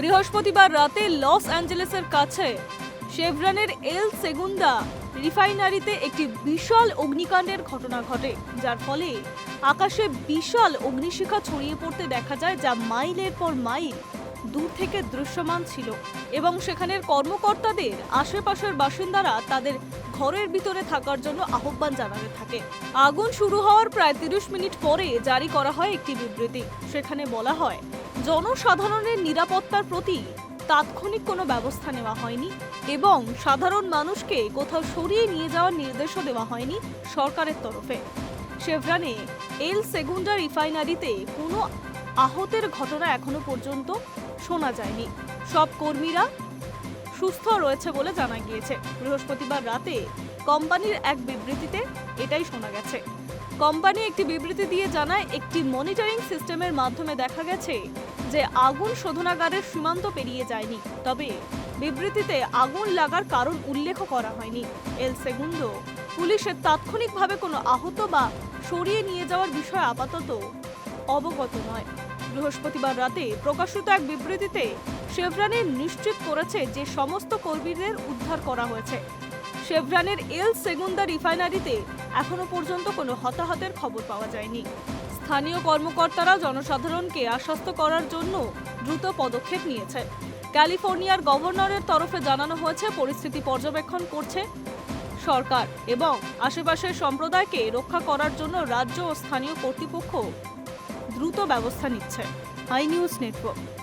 বৃহস্পতিবার রাতে লস অ্যাঞ্জেলেসের কাছে শেভরনের এল সেগুন্দা রিফাইনারিতে একটি বিশাল অগ্নিকাণ্ডের ঘটনা ঘটে, যার ফলে আকাশে বিশাল অগ্নিশিখা ছড়িয়ে পড়তে দেখা যায় যা মাইলের পর মাইল দূর থেকে দৃশ্যমান ছিল এবং সেখানের কর্মকর্তাদের, আশেপাশের বাসিন্দারা তাদের ঘরের ভিতরে থাকার জন্য আহ্বান জানাতে থাকে। আগুন শুরু হওয়ার প্রায় তিরিশ মিনিট পরে জারি করা হয় একটি বিবৃতি। সেখানে বলা হয় জনসাধারণের নিরাপত্তার প্রতি তাৎক্ষণিক কোনো ব্যবস্থা নেওয়া হয়নি এবং সাধারণ মানুষকে কোথাও সরিয়ে নিয়ে যাওয়ার নির্দেশও দেওয়া হয়নি সরকারের তরফে। শেভরানে এল সেগুন্ডা রিফাইনারিতে কোনো আহতের ঘটনা এখনও পর্যন্ত শোনা যায়নি। সব কর্মীরা সুস্থ রয়েছে বলে জানা গিয়েছে। বৃহস্পতিবার রাতে কোম্পানির এক বিবৃতিতে এটাই শোনা গেছে। কোম্পানি একটি বিবৃতি দিয়ে জানায়, একটি মনিটরিং সিস্টেমের মাধ্যমে দেখা গেছে যে আগুন শোধনাগারের সীমান্ত পেরিয়ে যায়নি, তবে বিবৃতিতে আগুন লাগার কারণ উল্লেখ করা হয়নি। এল সেগুন্ডো পুলিশের তাৎক্ষণিকভাবে কোনো আহত বা সরিয়ে নিয়ে যাওয়ার বিষয়ে আপাতত অবগত নয়। বৃহস্পতিবার রাতে প্রকাশিত এক বিবৃতিতে শেভরানের নিশ্চিত করেছে যে সমস্ত কর্মীদের উদ্ধার করা হয়েছে। শেভরানের এল সেগুন্দা রিফাইনারিতে এখনও পর্যন্ত কোনো হতাহতের খবর পাওয়া যায়নি। স্থানীয় কর্মকর্তারা জনসাধারণকে আশ্বস্ত করার জন্য দ্রুত পদক্ষেপ নিয়েছে। ক্যালিফোর্নিয়ার গভর্নরের তরফে জানানো হয়েছে, পরিস্থিতি পর্যবেক্ষণ করছে সরকার এবং আশেপাশের সম্প্রদায়কে রক্ষা করার জন্য রাজ্য ও স্থানীয় কর্তৃপক্ষ দ্রুত ব্যবস্থা নিচ্ছে। I news network.